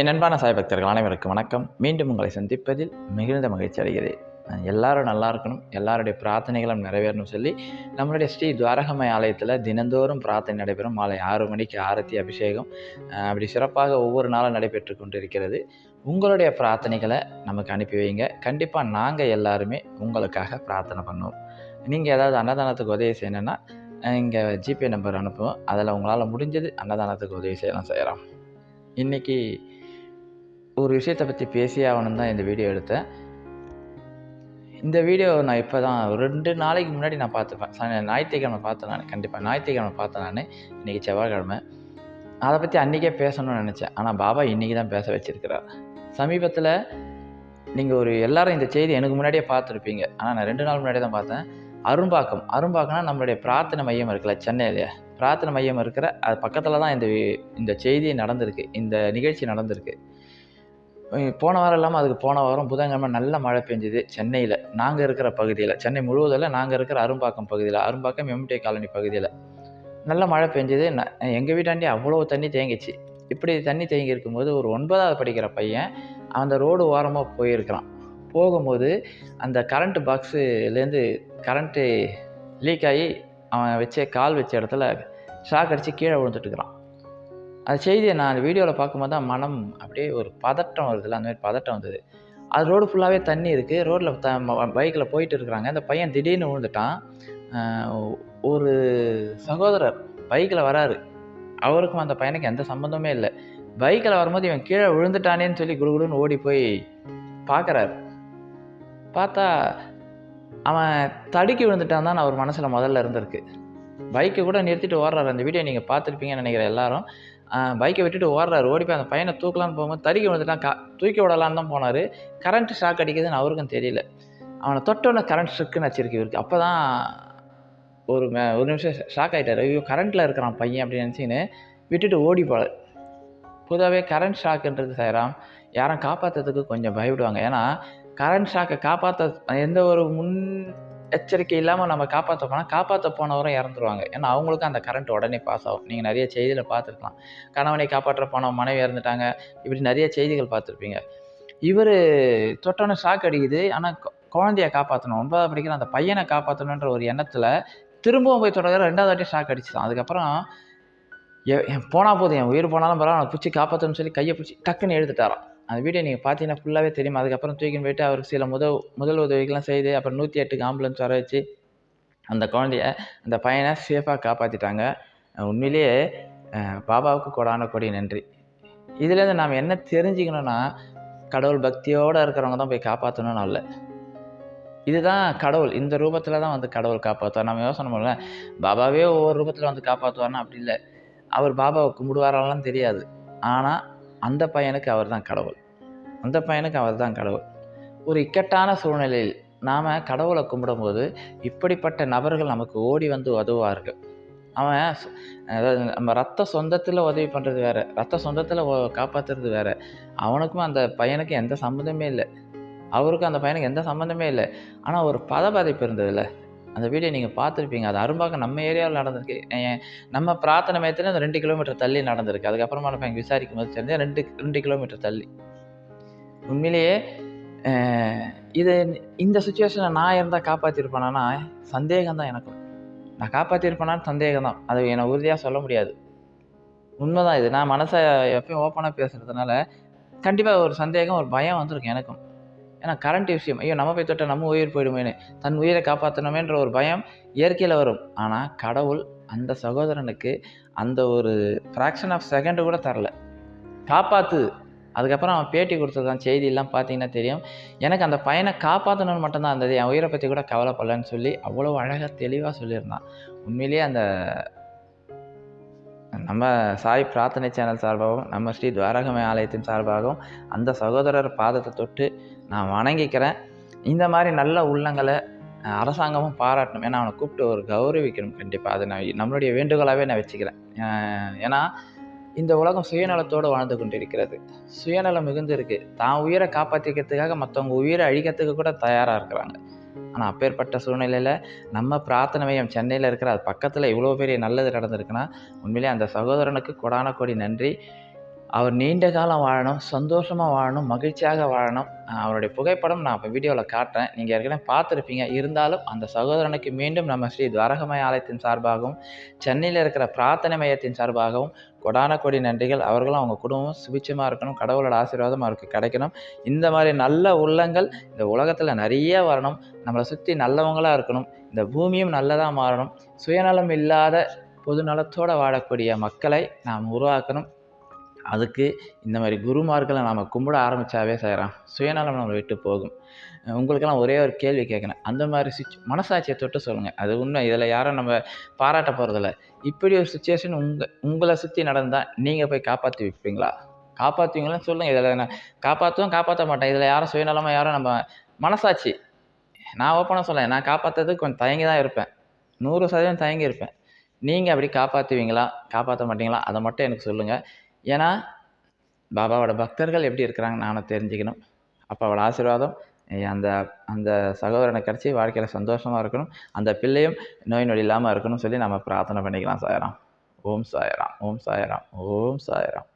என் அன்பான சாய்பக்தர்கள் அனைவருக்கும் வணக்கம். மீண்டும் உங்களை சந்திப்பதில் மிகுந்த மகிழ்ச்சி அடைகிறேன். எல்லாரும் நல்லா இருக்கணும். எல்லாருடைய பிரார்த்தனைகளும் நிறைவேறணும் சொல்லி நம்மளுடைய ஸ்ரீ துவாரகமை ஆலயத்தில் தினந்தோறும் பிரார்த்தனை நடைபெறும். மாலை ஆறு மணிக்கு ஆரத்தி அபிஷேகம். அப்படி சிறப்பாக ஒவ்வொரு நாளும் நடைபெற்று கொண்டிருக்கிறது. உங்களுடைய பிரார்த்தனைகளை நமக்கு அனுப்பி வைங்க. கண்டிப்பாக நாங்கள் எல்லாருமே உங்களுக்காக பிரார்த்தனை பண்ணுவோம். நீங்கள் ஏதாவது அன்னதானத்துக்கு உதவி செய்யணுன்னா இங்கே ஜிபே நம்பர் அனுப்புவோம். அதில் உங்களால் முடிஞ்சது அன்னதானத்துக்கு உதவி செய்யலாம் செய்கிறோம் இன்றைக்கி ஒரு விஷயத்தை பற்றி பேசியே ஆகணும் தான் இந்த வீடியோ எடுத்தேன். இந்த வீடியோ நான் இப்போ தான் ரெண்டு நாளைக்கு முன்னாடி நான் பார்த்துப்பேன். ச ஞாயிற்றுக்கிழமை பார்த்தேன் நான். கண்டிப்பாக ஞாயிற்றுக்கிழமை பார்த்தேன் நான். இன்றைக்கி செவ்வாய்க்கிழமை. அதை பற்றி அன்றைக்கே பேசணும்னு நினச்சேன். ஆனால் பாபா இன்றைக்கி தான் பேச வச்சுருக்கிறார். சமீபத்தில் நீங்கள் ஒரு எல்லாரும் இந்த செய்தி எனக்கு முன்னாடியே பார்த்துருப்பீங்க. ஆனால் நான் ரெண்டு நாள் முன்னாடியே தான் பார்த்தேன். அரும்பாக்கம். அரும்பாக்கம்னா நம்மளுடைய பிரார்த்தனை மையம் இருக்குல்ல சென்னையிலேயே. பிரார்த்தனை மையம் இருக்கிற அது பக்கத்தில் தான் இந்த இந்த செய்தி நடந்திருக்கு இந்த நிகழ்ச்சி நடந்திருக்கு. போன வாரம் இல்லாமல் அதுக்கு போன வாரம் புதன்கிழமை நல்ல மழை பெஞ்சுது சென்னையில். நாங்கள் இருக்கிற பகுதியில் சென்னை முழுவதில் நாங்கள் இருக்கிற அரும்பாக்கம் பகுதியில் அரும்பாக்கம் எம்டி காலனி பகுதியில். நல்ல மழை பெஞ்சுது எங்கள் வீட்டாண்டி அவ்வளோ தண்ணி தேங்கிச்சு. இப்படி தண்ணி தேங்கி இருக்கும்போது ஒரு ஒன்பதாவது படிக்கிற பையன் அந்த ரோடு ஓரமாக போயிருக்கிறான். போகும்போது அந்த கரண்ட் பாக்ஸுலேருந்து கரண்ட்டு லீக் ஆகி அவன் வச்ச கால் வச்ச இடத்துல ஷாக் அடித்து கீழே விழுந்துட்டுருக்கிறான். அந்த செய்தியை நான் வீடியோவில் பார்க்கும்போது தான் மனம் அப்படியே ஒரு பதட்டம் வருதுல்ல அந்த மாதிரி பதட்டம் வந்தது. அது ரோடு ஃபுல்லாகவே தண்ணி இருக்குது ரோட்டில் த பைக்கில் போயிட்டு இருக்கிறாங்க. அந்த பையன் திடீர்னு விழுந்துட்டான். ஒரு சகோதரர் பைக்கில் வராரு. அவருக்கும் அந்த பையனுக்கு எந்த சம்மந்தமே இல்லை. பைக்கில் வரும்போது இவன் கீழே விழுந்துட்டானேன்னு சொல்லி குடுகுடுன்னு ஓடி போய் பார்க்குறாரு. பார்த்தா அவன் தடுக்கி விழுந்துட்டான் தான் அவர் மனசில் முதல்ல இருந்திருக்கு. பைக்கை கூட நிறுத்திட்டு ஓடுறாரு. அந்த வீடியோ நீங்கள் பார்த்துருப்பீங்கன்னு நினைக்கிறேன் எல்லாரும். பைக்கை விட்டுட்டு ஓடுறாரு. ஓடி போய் அந்த பையனை தூக்கலான்னு போகும்போது தடுக்கி விழுந்துட்டான். கா தூக்கி விடலான்னு தான் போனார். கரண்ட் ஷாக் அடிக்குதுன்னு அவருக்கும் தெரியல. அவனை தொட்டோன்னே கரண்ட் ஸ்ட்ரிக்குன்னு வச்சிருக்கு இவருக்கு. அப்போ தான் ஒரு மே- ஒரு நிமிஷம் ஷாக் ஆகிட்டார் ஐயோ கரண்ட்டில் இருக்கிறான் பையன் அப்படின்னு நினச்சின்னு விட்டுட்டு ஓடி போல பொதுவாகவே கரண்ட் ஷாக்குன்றது செய்கிறான் யாரும் காப்பாற்றுறதுக்கு கொஞ்சம் பயப்படுவாங்க. ஏன்னா கரண்ட் ஷாக்கை காப்பாற்ற எந்த ஒரு முன் எச்சரிக்கை இல்லாமல் நம்ம காப்பாற்ற போனால் காப்பாற்ற போனவரும் இறந்துருவாங்க. ஏன்னா அவங்களுக்கும் அந்த கரண்ட் உடனே பாஸ் ஆகும். நீங்கள் நிறைய செய்தியில் பார்த்துருக்கலாம். கணவனை காப்பாற்ற போனவன் மனைவி இறந்துட்டாங்க. இப்படி நிறைய செய்திகள் பார்த்துருப்பீங்க. இவர் தொட்டோன்னு ஷாக் அடிக்குது. ஆனால் குழந்தைய காப்பாற்றணும் ஒன்பதாவது படிக்கிற அந்த பையனை காப்பாற்றணுன்ற ஒரு எண்ணத்தில் திரும்பவும் போய் தொடங்குற ரெண்டாவது வாட்டி ஷாக் அடிச்சுதான். அதுக்கப்புறம் என் போனால் போதும். என் உயிர் போனாலும் பரவாயில்ல. அவனை பிடிச்சி காப்பாற்றணும்னு சொல்லி கையை பிடிச்சி டக்குன்னு எடுத்துட்டாராம் அந்த வீடியோ நீங்கள் பார்த்தீங்கன்னா ஃபுல்லாகவே தெரியும். அதுக்கப்புறம் தூக்கின்னு போயிட்டு அவருக்கு சில முதல் முதல் உதவிகள்லாம் செய்து அப்புறம் நூற்றி எட்டுக்கு ஆம்புலன்ஸ் வர வச்சு அந்த குழந்தைய அந்த பையனை சேஃபாக காப்பாற்றிட்டாங்க உண்மையிலேயே பாபாவுக்கு கொடான கொடி நன்றி. இதுலேருந்து நாம் என்ன தெரிஞ்சுக்கணும்னா கடவுள் பக்தியோடு இருக்கிறவங்க தான் போய் காப்பாற்றணும்னு இல்லை இதுதான் கடவுள். இந்த ரூபத்தில் தான் வந்து கடவுள் காப்பாற்றுவார் நம்ம யோசனை பண்ணல. பாபாவே ஒவ்வொரு ரூபத்தில் வந்து காப்பாற்றுவார்னா அப்படி இல்லை. அவர் பாபாவை கும்பிடுவாரெல்லாம் தெரியாது. ஆனால் அந்த பையனுக்கு அவர் தான் கடவுள். அந்த பையனுக்கு அவர் தான் கடவுள். ஒரு இக்கட்டான சூழ்நிலையில் நாம் கடவுளை கும்பிடும்போது இப்படிப்பட்ட நபர்கள் நமக்கு ஓடி வந்து உதவுவார்கள். அவன் அதாவது நம்ம ரத்த சொந்தத்தில் உதவி பண்ணுறது வேறு ரத்த சொந்தத்தில் காப்பாற்றுறது வேறு. அவனுக்கும் அந்த பையனுக்கும் எந்த சம்மந்தமே இல்லை. அவருக்கும் அந்த பையனுக்கு எந்த சம்மந்தமே இல்லை. ஆனால் ஒரு பதபாதிப்பு இருந்ததில்ல. அந்த வீடியோ நீங்கள் பார்த்துருப்பீங்க. அது அரும்பாக்கம் நம்ம ஏரியாவில் நடந்திருக்கு. ஏன் நம்ம பிரார்த்தனை மையத்தில் அந்த ரெண்டு கிலோமீட்டர் தள்ளி நடந்திருக்கு. அதுக்கப்புறமா நம்ம எங்கள் விசாரிக்கும் போது தெரிஞ்சா ரெண்டு ரெண்டு கிலோமீட்டர் தள்ளி. உண்மையிலேயே இது இந்த சுச்சுவேஷனை நான் இருந்தால் காப்பாற்றிருப்பேனா சந்தேகம் தான் எனக்கும் நான் காப்பாற்றிருப்பேனான்னு சந்தேகம் தான் அது என்னை உறுதியாக சொல்ல முடியாது. உண்மைதான் இது. நான் மனசை எப்பயும் ஓப்பனாக பேசுகிறதுனால கண்டிப்பாக ஒரு சந்தேகம் ஒரு பயம் வந்திருக்கும் எனக்கும். ஏன்னா கரண்ட் விஷயம். ஐயோ நம்ம போய் தொட்டால் நம்ம உயிர் போயிடுமேனு தன் உயிரை காப்பாற்றணுமேன்ற ஒரு பயம் இயற்கையில் வரும். ஆனால் கடவுள் அந்த சகோதரனுக்கு அந்த ஒரு ஃப்ராக்ஷன் ஆஃப் செகண்டு கூட தரல. காப்பாற்று அதுக்கப்புறம் அவன் பேட்டி கொடுத்ததான் செய்தியெல்லாம் பார்த்தீங்கன்னா தெரியும். எனக்கு அந்த பையனை காப்பாற்றணும்னு மட்டும்தான் இருந்தது. என் உயிரை பற்றி கூட கவலைப்படலன்னு சொல்லி அவ்வளோ அழகாக தெளிவாக சொல்லியிருந்தான். உண்மையிலேயே அந்த நம்ம சாய் பிரார்த்தனை சேனல் சார்பாகவும் நம்ம ஸ்ரீ துவாரகமய ஆலயத்தின் சார்பாகவும் அந்த சகோதரர் பாதத்தை தொட்டு நான் வணங்கிக்கிறேன். இந்த மாதிரி நல்ல உள்ளங்களை அரசாங்கமும் பாராட்டணும். ஏன்னா அவனை கூப்பிட்டு ஒரு கௌரவிக்கணும். கண்டிப்பாக அதை நான் நம்மளுடைய வேண்டுகோளாகவே நான் வச்சுக்கிறேன். ஏன்னா இந்த உலகம் சுயநலத்தோடு வாழ்ந்து கொண்டிருக்கிறது. சுயநலம் மிகுந்து இருக்குது தான் உயிரை காப்பாற்றிக்கிறதுக்காக மற்றவங்க உயிரை அழிக்கிறதுக்கு கூட தயாராக இருக்கிறாங்க. ஆனால் அப்பேற்பட்ட சூழ்நிலையில் நம்ம பிரார்த்தனை மையம் சென்னையில் இருக்கிற அது பக்கத்தில் இவ்வளோ பெரிய நல்லது நடந்திருக்குன்னா உண்மையிலே அந்த சகோதரனுக்கு கொடான கோடி நன்றி. அவர் நீண்ட காலம் வாழணும் சந்தோஷமாக வாழணும் மகிழ்ச்சியாக வாழணும். அவருடைய புகைப்படம் நான் இப்போ வீடியோவில் காட்டுறேன். நீங்கள் ஏற்கனவே பார்த்துருப்பீங்க. இருந்தாலும் அந்த சகோதரனுக்கு மீண்டும் நம்ம ஸ்ரீ துவாரகமய ஆலயத்தின் சார்பாகவும் சென்னையில் இருக்கிற பிரார்த்தனை மையத்தின் சார்பாகவும் கொடான கொடி நன்றிகள். அவர்களும் அவங்க குடும்பம் சுபிச்சமாக இருக்கணும். கடவுளோட ஆசீர்வாதம் அவருக்கு கிடைக்கணும். இந்த மாதிரி நல்ல உள்ளங்கள் இந்த உலகத்தில் நிறைய வரணும். நம்மளை சுற்றி நல்லவங்களாக இருக்கணும். இந்த பூமியும் நல்லதாக மாறணும். சுயநலம் இல்லாத பொதுநலத்தோடு வாழக்கூடிய மக்களை நாம் உருவாக்கணும். அதுக்கு இந்த மாதிரி குருமார்களை நாம் கும்பிட ஆரம்பித்தாவே செய்கிறோம் சுயநலம் நம்மளை விட்டு போகும். உங்களுக்கெல்லாம் ஒரே ஒரு கேள்வி கேட்குறேன் அந்த மாதிரி சுச் மனசாட்சியை தொட்டு சொல்லுங்கள் அது உண்மை. இதில் யாரும் நம்ம பாராட்ட போகிறதில்ல இப்படி ஒரு சுச்சுவேஷன் உங்கள் உங்களை சுற்றி நடந்தால் நீங்கள் போய் காப்பாற்றி வைப்பீங்களா? காப்பாற்றுவீங்களான்னு சொல்லுங்கள் இதில் நான் காப்பாற்றுவோம் காப்பாற்ற மாட்டேன். இதில் யாரும் சுயநலமாக யாரும் நம்ம மனசாட்சி நான் ஓப்பனாக சொல்லேன் நான் காப்பாற்றுறதுக்கு கொஞ்சம் தயங்கி தான் இருப்பேன். நூறு சதவீதம் தயங்கி இருப்பேன். நீங்கள் அப்படி காப்பாற்றுவீங்களா காப்பாற்ற மாட்டீங்களா? அதை மட்டும் எனக்கு சொல்லுங்கள் ஏன்னா பாபாவோட பக்தர்கள் எப்படி இருக்கிறாங்க நானும் தெரிஞ்சுக்கணும். அப்பாவோட ஆசீர்வாதம் அந்த அந்த சகோதரனை கிடச்சி வாழ்க்கையில் சந்தோஷமாக இருக்கணும். அந்த பிள்ளையும் நோய் நொடி இல்லாமல் இருக்கணும்னு சொல்லி நம்ம பிரார்த்தனை பண்ணிக்கலாம் சாயராம். ஓம் சாயராம் ஓம் சாயராம் ஓம் சாயராம்.